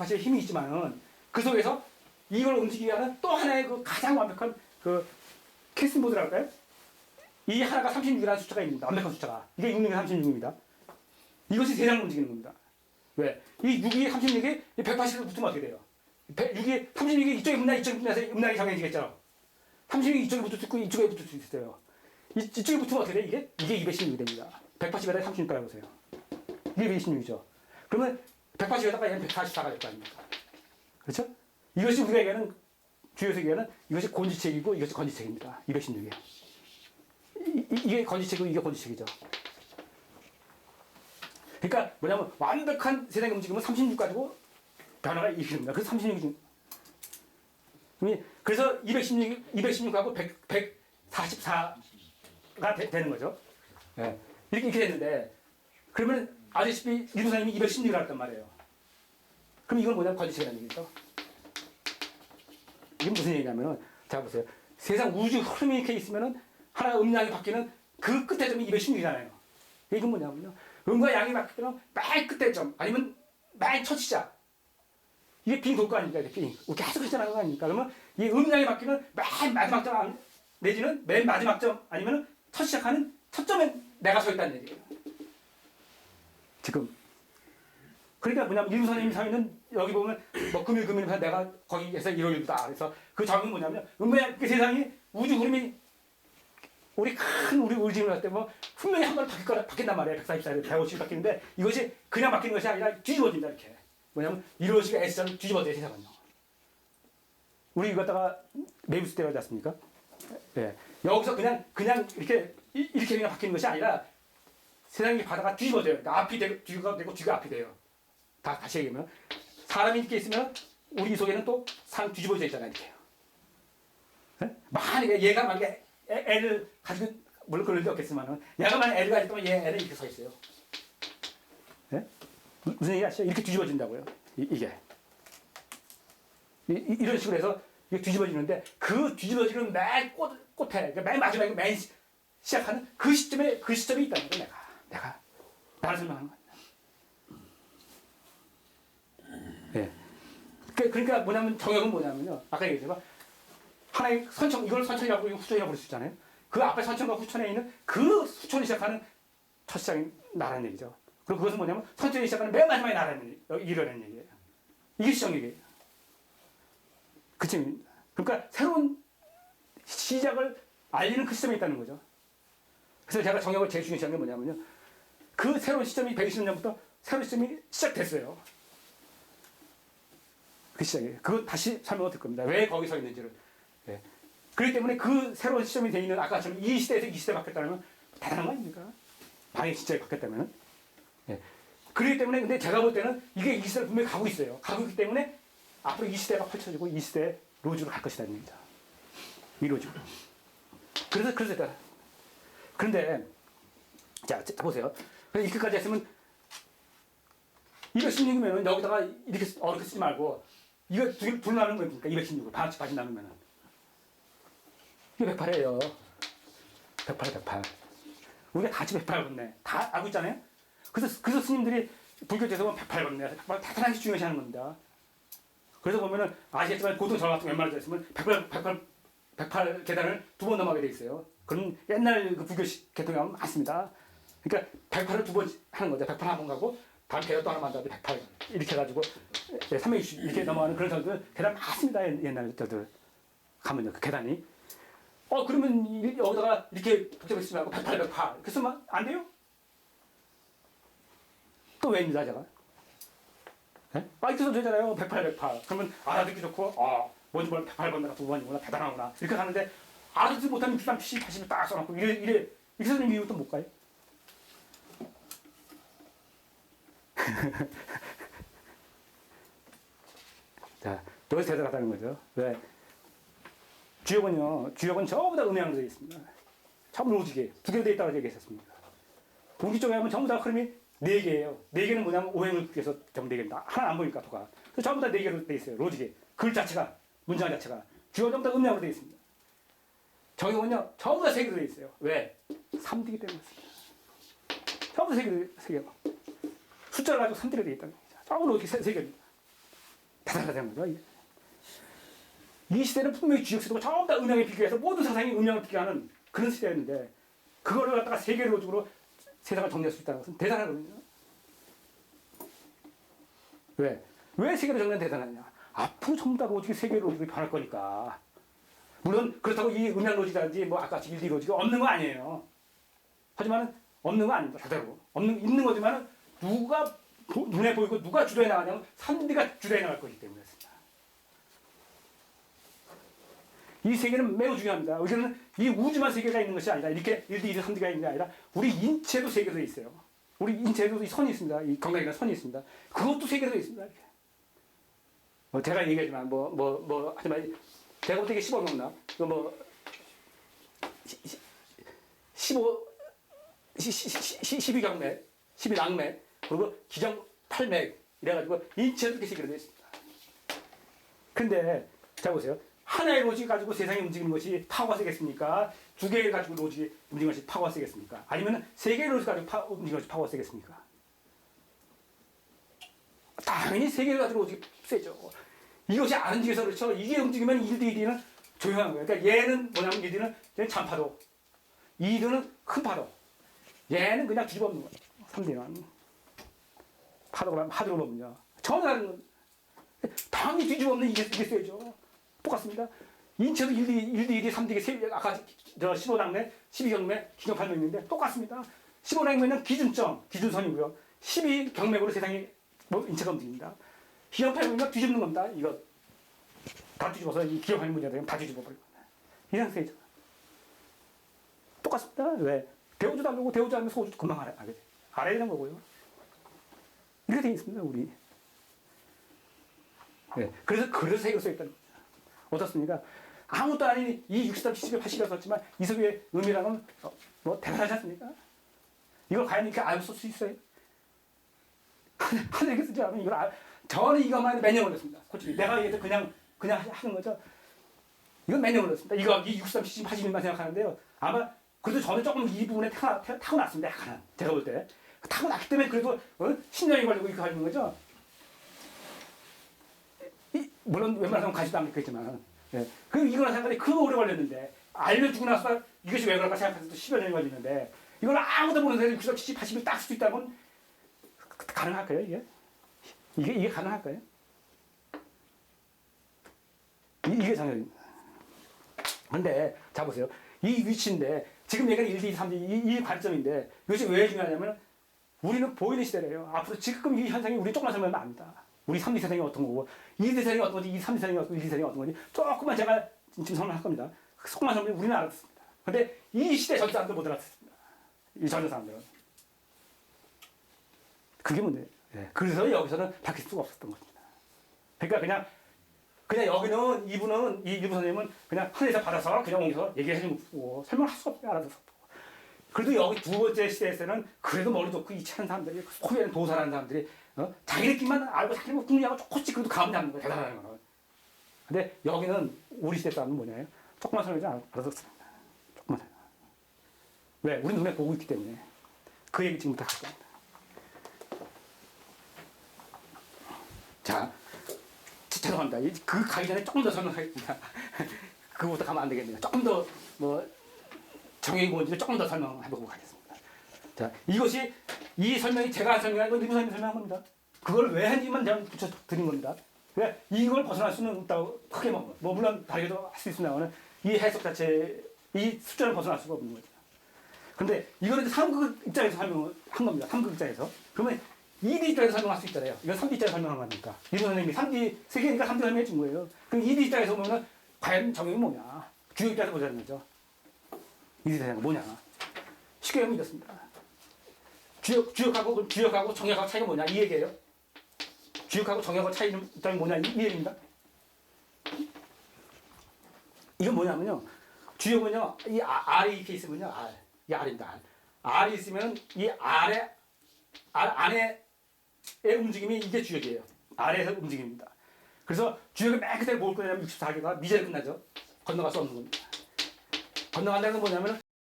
180의 힘이 있지만은 그 속에서 이걸 움직이게 하는 또 하나의 그 가장 완벽한 그 캐스 모드랄까요? 이 하나가 36이라는 숫자가 있습니다. 완벽한 숫자가. 이게 6 6이 36입니다. 이것이 세상을 움직이는 겁니다. 왜? 이 6이 36이 180을 붙으면 어떻게 돼요? 6이 36이 이쪽에 붙나 이쪽에 붙나서 음락이 정해지겠죠. 36이 이쪽에 붙을 수 있고 이쪽에 붙을 수 있어요. 이, 이쪽에 붙으면 어떻게 돼? 이게 이게 216이 됩니다. 180에다 36 따라보세요. 이게 216이죠. 그러면 180에다가 얘는 144가 될 거 아닙니까? 그렇죠? 이것이 우리가 얘기하는 주요 세계는 이것이 곤지책이고 이것이 건지책입니다. 216이에요. 이, 이- 이게 건지책이고 이게 곤지책이죠. 그러니까 뭐냐면 완벽한 세상의 움직임은 36 가지고 변화가 일으킵니다. 그래서 36이 그래서 216, 216하고 100, 144가 되, 는 거죠. 예. 이렇게, 이렇게 됐는데 그러면 아시다시피 유도사님이 216을 했단 말이에요. 그럼 이건 뭐냐면 건지책이라는 얘기죠. 이게 무슨 얘기냐면은 자 보세요. 세상 우주 흐름이 이렇게 있으면은 하나 음량이 바뀌는 그 끝에 점이 216이잖아요. 이건 뭐냐면요. 음과 양이 바뀌면 맨 끝에 점 아니면 맨 첫 시작. 이게 빙 돌 거 아닙니까? 이렇게 빙. 이렇게 계속 지나가는 거 아닙니까? 그러면 이 음량이 바뀌는 맨 마지막 점 안- 내지는 맨 마지막 점 아니면 첫 시작하는 첫 점에 내가 서 있다는 얘기예요. 지금. 그러니까 뭐냐면 선생님이 서 있는 여기 보면 뭐 금일 금일에서 내가 거기에서 일요일부다. 그래서 그 적은 뭐냐면 음의 그 세상이 우주 흐름이 우리 큰 우리 울짐을 할 때 뭐 분명히 한 번 바뀔 거라 바뀐단 말이에요. 144에 150이 바뀌는데 이것이 그냥 바뀌는 것이 아니라 뒤집어진다 이렇게. 뭐냐면 식의 S자는 뒤집어져요 세상은요. 우리 이거 갖다가 메비우스 때가 지 않습니까? 예. 여기서 그냥 그냥 이렇게 이- 이렇게 그냥 바뀌는 것이 아니라 세상이 바다가 뒤집어져요. 그러니까 앞이 되고 뒤가 되고 뒤가 앞이 돼요. 다 다시 얘기하면 사람이 이렇게 있으면 우리 속에는 또 상 뒤집어져 있잖아요. 이렇게요. 예? 만약에 얘가 만약에 애, 애를 가지고 물론 그럴 리 없겠지만은 얘가 만약 애를 가지고 얘 애는 이렇게 서 있어요. 예? 무- 무슨 얘기 아시죠? 이렇게 뒤집어진다고요. 이, 게 이, 런 식으로 해서 이게 뒤집어지는데 그 뒤집어지는 맨 꽃, 꽃에 그러니까 맨 마지막에 맨 시- 시작하는 그 시점에 그 시점에 있다는 거예요. 내가 내가 설명하는 거예요. 예. 그- 그러니까 뭐냐면 정역은 뭐냐면요. 아까 얘기했지만 하나의 선청 이걸 선청이라고 부르고 후천이라고 부를 수 있잖아요. 그 앞에 선청과 후천에 있는 그 후천이 시작하는 첫 시작이 나라는 얘기죠. 그리고 그것은 뭐냐면 선천이 시작하는 맨 마지막에 나라는 얘기, 이러는 얘기예요. 이게 시정 얘기예요. 그 점입니다. 그러니까 새로운 시작을 알리는 그 시점에 있다는 거죠. 그래서 제가 정역을 제일 중요시한 게 뭐냐면요. 그 새로운 시점이 120년부터 새로운 시점이 시작됐어요. 그 시작이에요. 그건 다시 설명을 드릴 겁니다. 왜 거기 서 있는지를. 예. 그렇기 때문에 그 새로운 시점이 되어 있는 아까처럼 이 시대에서 이 시대에 바뀌었다면 대단한 거 아닙니까? 방해 시점이 바뀌었다면. 예. 그렇기 때문에 근데 제가 볼 때는 이게 이 시대를 분명히 가고 있어요. 가고 있기 때문에 앞으로 이 시대가 펼쳐지고 이 시대의 로즈로 갈 것이라는 얘기죠. 이 로즈. 그래서 그래서 일단 그런데 자, 자 보세요. 그래서 이렇게까지 했으면 216이면 여기다가 이렇게 쓰- 어렵게 쓰지 말고 이거 두, 둘 나누면 뭡니까? 216을 반씩 반씩 나누면은 이게 108이에요. 108, 108. 우리가 다 같이 108 건네. 다 알고 있잖아요. 그래서 그래서 스님들이 불교에서 보면 108 건네. 108 대단하게 중요시하는 겁니다. 그래서 보면은 아시겠지만 고등 절 같은 거 웬만하게 있으면 108, 108, 108 계단을 두 번 넘어가게 돼 있어요. 그런 옛날 그 불교 시- 계통이 하면 많습니다. 그러니까 108을 두 번 하는 거죠. 108 한 번 가고 다음 계단 또 하나 만들어 108 이렇게 해가지고 360 이렇게 넘어가는 그런 절들 계단 많습니다. 옛- 옛날 절들 가면요 그 계단이. 어 그러면 이- 여기다가 이렇게 복잡하게 쓰지 말고 108, 108 이렇게 쓰면 안 돼요? 또 왜입니다 제가? 네? 아 이렇게 써도 되잖아요 108, 108 그러면 알아듣기 좋고 아 뭔지 몰라 108 번다가 두 번이구나 대단하구나 이렇게 가는데 알아듣지 못하면 63, 70, 80을 딱 써놓고 이래 이래 이렇게 쓰는 이유 또못 가요? 자, 여기서 대단하다는 거죠. 왜? 주역은요, 주역은 전부 다 음양으로 되어 있습니다. 전부 오지게, 두 개로 되어 있다고 얘기했었습니다. 동기 쪽에 하면 전부 다 흐름이 네 개예요. 네 개는 뭐냐면 오행을 위해서 전부 네 개입니다. 하나 안 보니까 도가. 그래서 전부 다 네 개로 되어 있어요. 로직에. 글 자체가, 문장 자체가. 주역 전부 다 음양으로 되어 있습니다. 정형은요, 전부 다 세 개로 되어 있어요. 왜? 3D기 때문에. 전부 다세 개, 세 개. 숫자를 가지고 3D가 되어 있다는 로직 세, 세 개입니다. 대단하다는 거죠. 이 시대는 분명히 주역세도가 전부 다 음양에 비교해서 모든 사상이 음양을 비교하는 그런 시대였는데 그거를 갖다가 가지고 세상을 정리할 수 있다는 것은 대단하거든요. 왜? 왜 세계로 정리는 대단하냐? 앞으로 전부 다 로직이 세계 로직이 변할 거니까. 물론 그렇다고 이 음양 로직이라든지 뭐 아까 일디 로직이 없는 거 아니에요. 하지만 없는 거 아닙니다. 절대로. 없는 있는 거지만 누가 보- 눈에 보이고 누가 주도해 나가냐면 산디가 주도해 나갈 거기 때문에 그렇습니다. 이 세계는 매우 중요합니다. 우리는 이 우주만 세계가 있는 것이 아니라 이렇게 1대 1, 3D가 있는 게 아니라 우리 인체도 세계도 있어요. 우리 인체에도 이 선이 있습니다. 이 건강이나 선이 있습니다. 그것도 세계도 있습니다. 이렇게. 뭐 제가 얘기하지만 뭐 뭐 뭐 하지만 제가 어떻게 15 넘나? 그뭐 15 12경맥, 12낭맥, 그리고 기정 8맥 이래가지고 인체도 이렇게 되어 있습니다. 근데 자 보세요. 하나의 로직 가지고 세상이 움직이는 것이 파워가 세겠습니까? 두 개를 가지고 로직이 움직이는 것이 파워가 세겠습니까? 아니면 세 개의 로직 가지고 파, 움직이는 것이 파워가 세겠습니까? 당연히 세 개를 가지고 로직이 세죠. 이것이 안 움직여서 그렇죠. 이게 움직이면 1대 1은 조용한 거예요. 그러니까 얘는 뭐냐면 1D는 얘는 잔파도, 2D는 큰 파도. 얘는 그냥 뒤집어 엎는 거예요. 3D는. 파도가 파도로 보면요. 전혀 다른 건. 당연히 뒤집어 엎는 이게, 이게 세죠. 똑같습니다. 인체도 1D, 1D, 1D, 3D, 세, 아까 저 15당매, 12경매, 기경팔매 있는데 똑같습니다. 15당매는 기준점, 기준선이고요. 12경맥으로 세상이 뭐 인체가 움직입니다. 기경팔매는 뒤집는 겁니다. 이거 다 뒤집어서 이 기경팔매 문제가 되면 다 뒤집어 버릴 겁니다. 이상 세죠. 똑같습니다. 왜? 배우지도 않고 배우지 않으면 소주도 금방 알아, 알게 돼. 알아야 되는 거고요. 이렇게 돼 있습니다, 우리. 네. 그래서 그래서 써 있다는 거죠. 어떻습니까? 아무것도 아닌 이 63, 70에 80에 썼지만 이석의 의미랑은 어, 뭐 대단하지 않습니까? 이걸 과연 이렇게 알고 쓸 수 있어요? 하늘에게 쓰지 않으면 이걸 알, 저는 이것만 몇년 걸렸습니다. 솔직히 내가 얘기해도 그냥 그냥 하는 거죠. 이건 몇년 걸렸습니다. 이거 이 63, 70, 80일만 생각하는데요. 아마 그래도 저는 조금 이 부분에 타고, 타고났습니다. 약간 제가 볼 때. 타고났기 때문에 그래도 어? 10년이 걸리고 이렇게 하는 거죠. 이, 물론 웬만한 사람 가지도 않겠지만 예. 그 이거나 생각이 그 오래 걸렸는데 알면 죽고 나서 이것이 왜 그럴까 생각해서 또 10여 년이 걸리는데 이걸 아무도 모르는 사람이 60, 70, 80을 딱쓸수 있다면 가능할까요 이게? 이게 이게 가능할까요? 이, 이게 장면입니다. 근데 자 보세요. 이 위치인데 지금 얘기는 1, 2, 3, 2, 이, 이 관점인데 이것이 왜 중요하냐면 우리는 보이는 시대래요. 앞으로 지금 이 현상이 우리 조금만 설명하면 압니다. 우리 3D 세상이 어떤 거고 2D 세상이 어떤 건지 2, 3D 세상이 어떤 건지 1D 세상이 어떤 건지 조금만 제가 지금 설명할 겁니다. 조금만 설명 우리는 알았습니다. 근데 이 시대 전 사람들 못 알았습니다. 이전 사람들은. 그게 문제예요. 예. 그래서 여기서는 밝힐 수가 없었던 겁니다. 그러니까 그냥 그냥 여기는 이분은 이 일부 선생님은 그냥 하늘에서 받아서 그냥 옮겨서 얘기해 주는 거고 설명할 수가 없어요. 알아서. 그래도 여기 두 번째 시대에서는 그래도 머리 좋고 이치하는 사람들이 소비하는 도사라는 사람들이 어? 자기들끼리만 알고 자기들 뭐 궁리하고 조금씩 그래도 가운데 앉는 거예요. 대단한 거는. 근데 여기는 우리 시대 사람은 뭐냐요? 조금만 설명하지 않- 알아서 씁니다. 조금만 설명. 왜? 우리 눈에 보고 있기 때문에. 그 얘기 지금부터 할 겁니다. 자, 지- 죄송합니다. 이- 그 가기 전에 조금 더 설명하겠습니다. 그거부터 가면 안 되겠네요. 조금 더뭐 정형이 뭔지를 조금 더 설명해보고 가겠습니다. 자, 이것이 이 설명이 제가 한 설명이 아니고 이분 설명한 겁니다. 그걸 왜 한지만 제가 붙여 드린 겁니다. 왜 이걸 벗어날 수는 없다고 크게 뭐, 뭐 물론 다르게도 할 수 있습니다만 이 해석 자체 이 숫자를 벗어날 수가 없는 거죠. 근데 이거는 3극 입장에서 설명을 한 겁니다. 3극 입장에서. 그러면 2D 입장에서 설명할 수 있잖아요. 이건 3D 입장에서 설명한 거니까. 이분 선생님이 3D, 세계니까 3D 설명해 준 거예요. 그럼 2D 입장에서 보면 과연 적용이 뭐냐. 주요 입장에서 보자는 거죠. 2D 세상은 뭐냐. 쉽게 하면 이렇습니다. 주역, 주역하고, 그럼 주역하고 정역하고 차이가 뭐냐. 이 얘기예요. 주역하고 정역하고 차이는 뭐냐. 이, 이 얘기입니다. 이건 뭐냐면요. 주역은요, 이 아- R이 이렇게 있으면요, R. 이 R입니다, R. R이 있으면 이 R에, R 안에 의 움직임이 이게 주역이에요. R에서 움직입니다. 그래서 주역을 맨 끝에 뭘 끝내냐면 64개가 미제로 끝나죠. 건너갈 수 없는 겁니다. 건너간다는 건 뭐냐면